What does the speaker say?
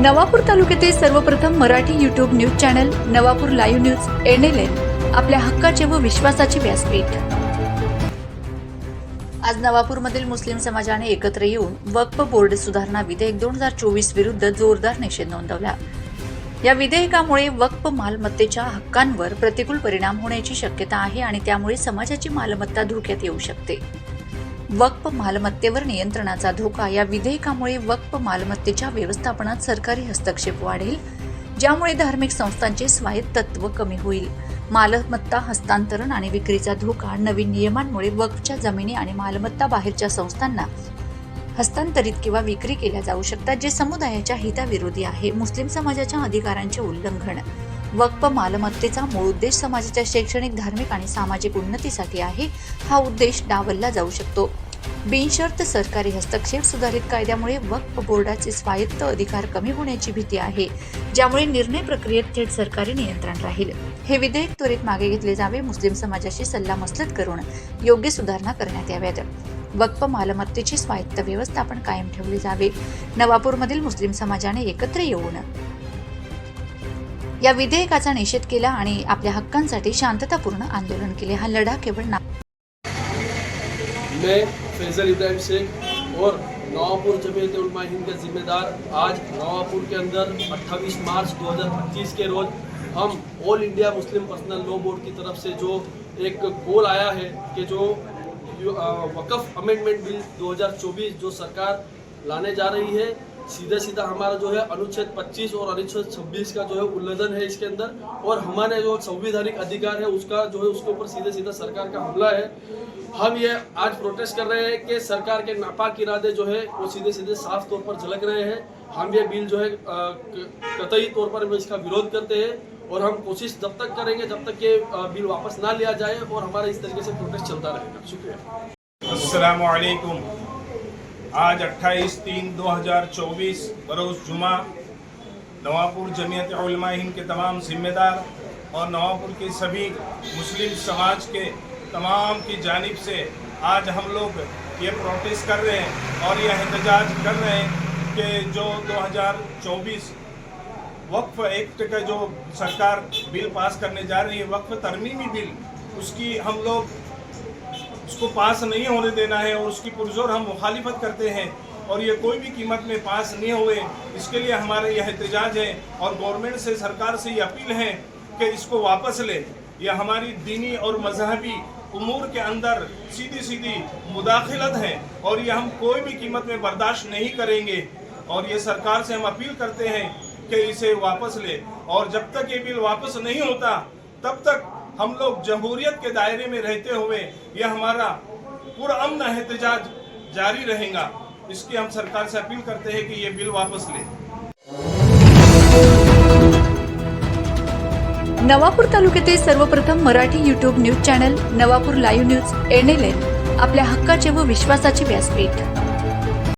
नवापूर तालुक्यातील सर्वप्रथम Marathi YouTube news channel Navapur live news N L N आपल्या हक्काचे व विश्वासाचे व्यासपीठ. आज नवापूरमधील मुस्लिम समाजाने एकत्र येऊन वक्फ बोर्ड सुधारणा विधेयक दोन हजार चोवीस विरुद्ध जोरदार निषेध नोंदवला. या विधेयकामुळे वक्फ मालमत्तेच्या हक्कांवर प्रतिकूल परिणाम होण्याची शक्यता आहे आणि त्यामुळे समाजाची मालमत्ता धोक्यात येऊ शकते. वक्फ मालमत्तेवर नियंत्रणाचा धोका. या विधेयकामुळे वक्फ मालमत्तेच्या व्यवस्थापनात सरकारी हस्तक्षेप वाढेल ज्यामुळे धार्मिक संस्थांचे स्वायत्तत्व कमी होईल. मालमत्ता हस्तांतरण आणि विक्रीचा धोका नवीन नियमांमुळे वक्फच्या जमिनी आणि मालमत्ता बाहेरच्या संस्थांना हस्तांतरित किंवा विक्री केल्या जाऊ शकतात जे समुदायाच्या हिताविरोधी आहे. मुस्लिम समाजाच्या अधिकारांचे उल्लंघन वक्फ मालमत्तेचा मूळ उद्देश समाजाच्या शैक्षणिक धार्मिक आणि सामाजिक उन्नतीसाठी आहे. हा उद्देश डावलला जाऊ शकतो. बिनशर्त सरकारी हस्तक्षेप सुधारित कायद्यामुळे वक्फ बोर्डाचे स्वायत्त अधिकार कमी होण्याची भीती आहे ज्यामुळे निर्णय प्रक्रियेत थेट सरकारी नियंत्रण राहील. हे विधेयक त्वरित मागे घेतले जावे मुस्लिम समाजाशी सल्लामसलत करून योग्य सुधारणा करण्यात याव्यात. वक्फ मालमत्तेची स्वायत्त व्यवस्थापन कायम ठेवले जावे. नवापूरमधील मुस्लिम समाजाने एकत्र येऊन या विधेयकाचा निषेध केला आणि आपल्या हक्कांसाठी शांततापूर्ण आंदोलन केले. हा लढा केवळ ना मैं फैज़ल इब्राहिम शेख और नवापुर जमीयत उलमा हिंद का जिम्मेदार आज नवापुर के अंदर 28 मार्च 2025 के रोज़ हम All India Muslim Personal Law Board की तरफ से जो एक कॉल आया है कि जो वक्फ वक़फ़ अमेंडमेंट बिल 2024 जो सरकार लाने जा रही है सीधा सीधा हमारा जो है अनुच्छेद 25 और अनुच्छेद 26 का जो है उल्लंघन है इसके अंदर और हमारे जो संवैधानिक अधिकार है उसका जो है उसके ऊपर सीधे सीधा सरकार का हमला है। हम ये आज प्रोटेस्ट कर रहे हैं कि सरकार के नापाक इरादे जो है वो सीधे सीधे साफ़ तौर पर झलक रहे हैं। हम ये बिल जो है कतई तौर पर इसका विरोध करते हैं और हम कोशिश जब तक करेंगे, जब तक ये बिल वापस ना लिया जाए और हमारा इस तरीके से प्रोटेस्ट चलता रहेगा। शुक्रिया। असलकुम आज 28 तीन 2024 बरोज़ जुमा, नवापुर जमीयत उलमा हिंद के तमाम जिम्मेदार और नवापुर के सभी मुस्लिम समाज के तमाम की जानिब से आज हम लोग ये प्रोटेस्ट कर रहे हैं और यह एहतजाज कर रहे हैं कि जो 2024 वक्फ एक्ट का जो सरकार बिल पास करने जा रही है, वक्फ तरमीमी बिल, उसकी हम लोग उसको पास नहीं होने देना है और उसकी पुरजोर हम मुखालिफत करते हैं और ये कोई भी कीमत में पास नहीं हुए, इसके लिए हमारे यह एहतजाज है और गवर्नमेंट से, सरकार से ये अपील है कि इसको वापस ले। यह हमारी दीनी और मजहबी उमूर के अंदर सीधी सीधी मुदाखलत है और ये हम कोई भी कीमत में बर्दाश्त नहीं करेंगे। और ये सरकार से हम अपील करते हैं कि इसे वापस ले। और जब तक ये बिल वापस नहीं होता, तब तक हम लोग जमहूरियत के दायरे में रहते हुए यह हमारा पुरअमन एहतजाज जारी रहेगा। इसकी हम सरकार से अपील करते हैं कि ये बिल वापस ले। नवापूर तालुक्यातील सर्वप्रथम Marathi YouTube news channel Navapur live news N L N आपल्या हक्काचे व विश्वासाचे व्यासपीठ.